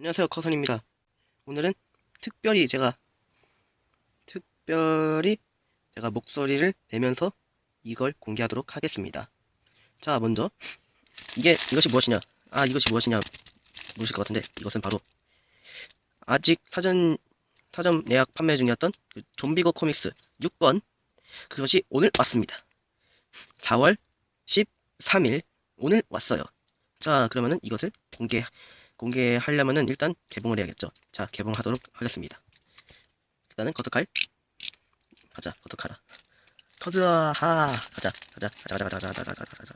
안녕하세요 커선입니다. 오늘은 특별히 제가 특별히 제가 목소리를 내면서 이걸 공개하도록 하겠습니다. 자 먼저 이게 이것이 무엇이냐? 아 이것이 무엇이냐 물으실 것 같은데 이것은 바로 아직 사전 사전 예약 판매 중이었던 그 좀비고 코믹스 6번 그것이 오늘 왔습니다. 4월 13일 오늘 왔어요. 자 그러면은 이것을 공개 공개하려면은 일단 개봉을 해야겠죠. 자, 개봉하도록 하겠습니다. 일단은 커트칼 가자, 커트칼아. 커즈아 하 가자, 가자, 가자, 가자, 가자, 가자, 가자, 가자,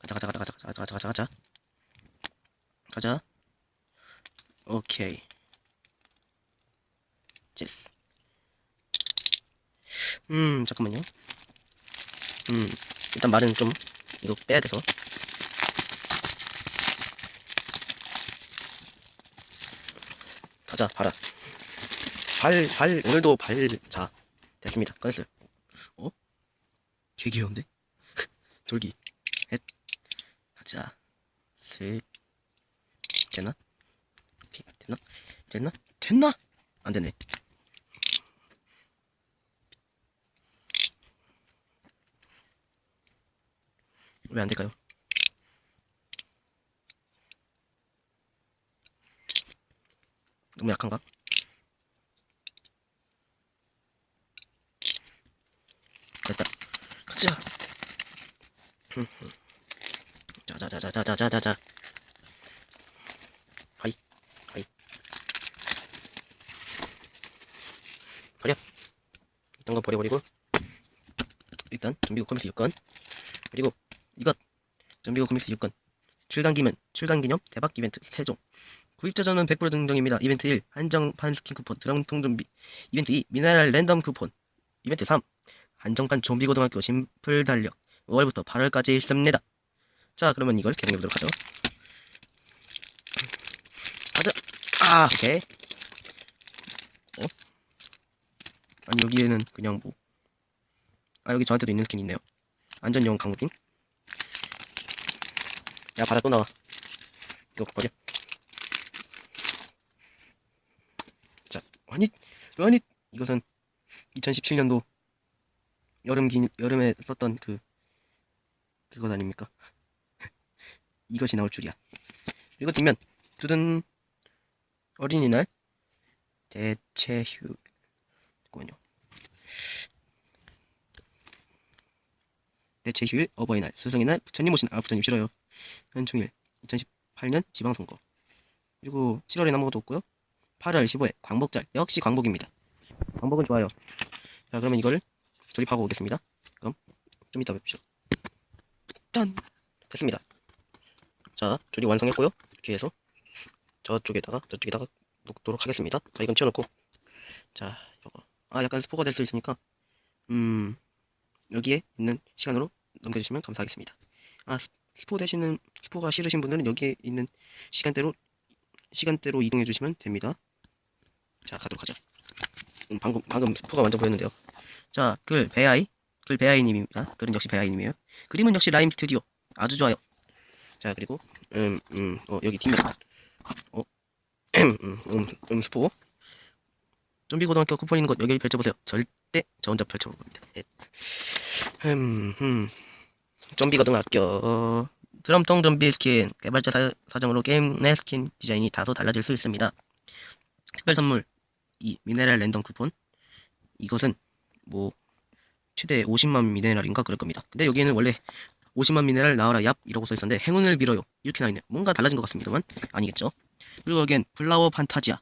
가자, 가자, 가자, 가자, 가자, 가자, 가자, 가자, 가자, 가자. 오케이. 제스. 음, 잠깐만요. 음, 일단 말은 좀 이거 빼야 돼서. 가자 봐라 발, 발, 오늘도 발, 자, 됐습니다. 꺼냈어요. 어? 개 귀여운데? 돌기. 헷. 가자. 슥. 됐나? 됐나? 됐나? 됐나? 안 되네. 왜 안 될까요? 너무 약한가? 됐다. 가자. 자자자자자자자자. 하이, 하이. 버려. 이딴 거 버려버리고. 일단 좀비고 코믹스 6건. 그리고 이것 좀비고 코믹스 6건. 출간기면 출간 기념 대박 이벤트 3종. 구입자 전원 100% 증정입니다. 이벤트 1. 한정판 스킨 쿠폰 드럼통 좀비 이벤트 2. 미네랄 랜덤 쿠폰 이벤트 3. 한정판 좀비 고등학교 심플 달력 5월부터 8월까지 있습니다. 자 그러면 이걸 개봉해보도록 하죠. 가자. 아 오케이. 어? 아니 여기에는 그냥 뭐. 아 여기 저한테도 있는 스킨 있네요. 안전용 강무빙. 야 바다 또 나와. 이거 버려. 아니 아니 이것은 2017년도 여름 기 여름에 썼던 그 그것 아닙니까? 이것이 나올 줄이야. 그리고 뒷면 두둔 어린이날 대체휴 잠깐만요. 대체 휴일 어버이날 스승의날 부처님 오신 아 부처님 싫어요. 현충일 2018년 지방선거 그리고 7월에 아무것도 없고요. 8월 15일 광복절 역시 광복입니다. 광복은 좋아요. 자 그러면 이걸 조립하고 오겠습니다. 그럼 좀 이따 뵙시죠. 짠 됐습니다. 자 조립 완성했고요. 이렇게 해서 저쪽에다가 저쪽에다가 놓도록 하겠습니다. 자 이건 치워놓고 자 이거 아 약간 스포가 될 수 있으니까 음 여기에 있는 시간으로 넘겨주시면 감사하겠습니다. 아 스- 스포 되시는 스포가 싫으신 분들은 여기에 있는 시간대로 시간대로 이동해 주시면 됩니다. 자 가도록 하죠. 음, 방금 방금 스포가 완전 보였는데요. 자, 글 배아이, 글 배아이님입니다. 글은 역시 배아이님이에요. 그림은 역시 라임 스튜디오 아주 좋아요. 자 그리고 음, 음, 어, 여기 뒷면 어, 음, 음, 음, 스포 좀비 고등학교 쿠폰 있는 곳 여기를 펼쳐보세요. 절대 저 혼자 펼쳐볼 겁니다. 예. 음, 음, 좀비 고등학교 드럼통 좀비 스킨 개발자 사, 사정으로 게임 내 스킨 디자인이 다소 달라질 수 있습니다. 특별 선물 이 미네랄 랜덤 쿠폰 이것은 뭐 최대 50만 미네랄인가 그럴 겁니다. 근데 여기에는 원래 50만 미네랄 나와라 얍 이라고 써 있었는데 행운을 빌어요 이렇게 나있네요. 뭔가 달라진 것 같습니다만 아니겠죠. 그리고 여기엔 플라워 판타지아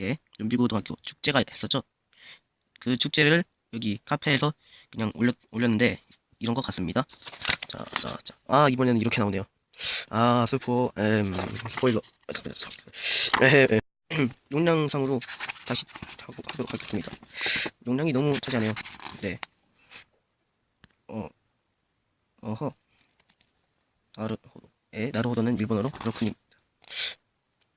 예 연비고등학교 축제가 했었죠. 그 축제를 여기 카페에서 그냥 올렸, 올렸는데 이런 것 같습니다. 자, 자, 자. 아, 이번에는 이렇게 나오네요. 아, 스포, 음, 스포일러. 아, 잠깐만요. 잠깐만요. 에, 에. 용량상으로 다시 하고 하도록 하겠습니다. 용량이 너무 차지하네요. 네. 어, 어허. 나르호도. 에, 나르호도는 일본어로 그렇군요.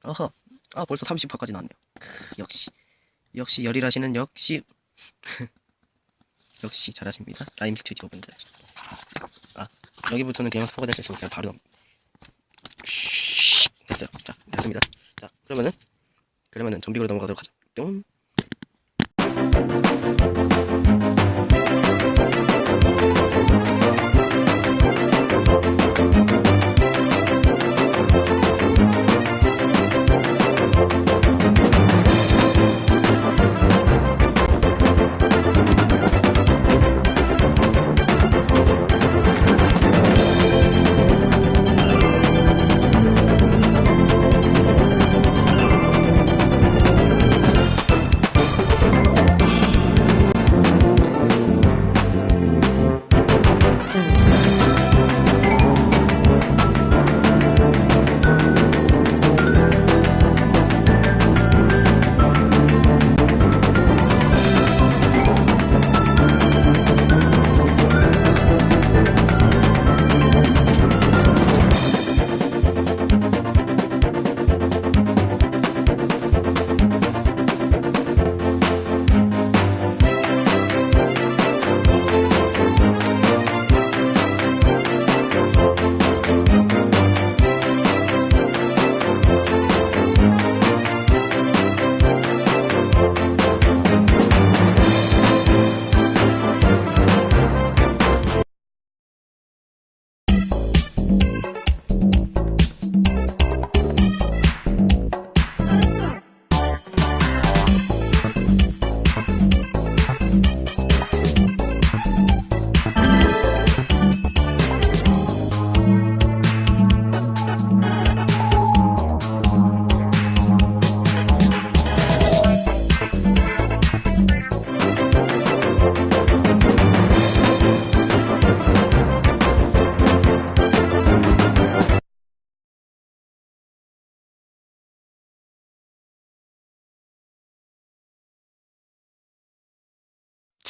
어허. 아, 벌써 30화까지 나왔네요. 크, 역시. 역시 열일하시는 역시. 역시 잘하십니다. 라임 스튜디오 분들. 아, 여기부터는 그냥 스포가 될수 있으면 그냥 바로 넘. 됐어요. 자, 됐습니다. 자, 그러면은 그러면은 좀비로 넘어가도록 하죠. Don't.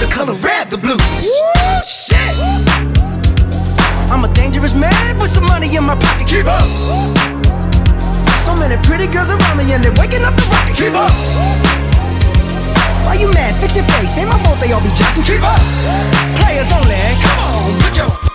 the color red the blues. Woo, shit. I'm a dangerous man with some money in my pocket. Keep up. So many pretty girls around me and they're waking up the rocket. Keep up. Why you mad? Fix your face. Ain't my fault they all be jocking. Keep up. Players only. Come on, put your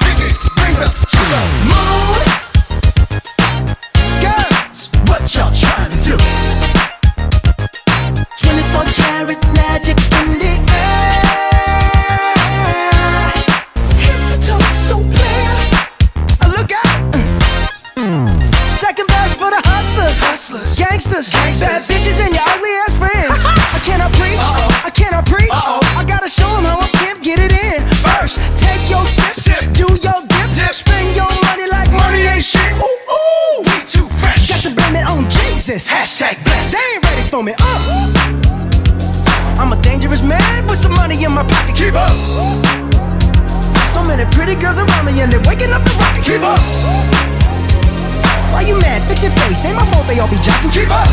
gangsters, bad bitches, and your ugly ass friends. I cannot preach, I cannot preach. I gotta show 'em how a pimp get it in. First, take your sip, do your dip, spend your money like money ain't shit. Ooh, ooh, we too fresh. Got to blame it on Jesus. Hashtag blessed. They ain't ready for me. Uh. I'm a dangerous man with some money in my pocket. Keep up. So many pretty girls around me and they're waking up the rocket. Keep up. Why you mad? Fix your face. Ain't my fault they all be jocking. Keep up.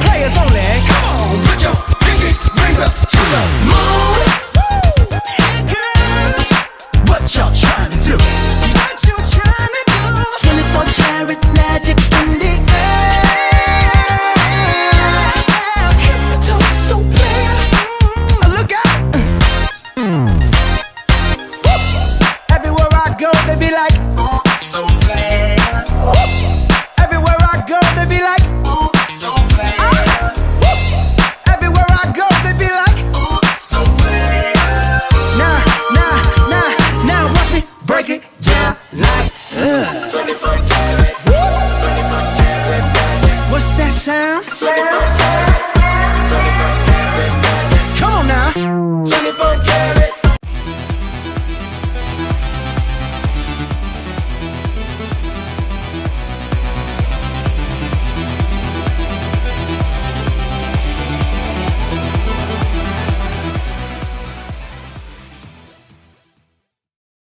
Players only. Come on, put your pinky rings up to the moon. Girls, what y'all trying to do?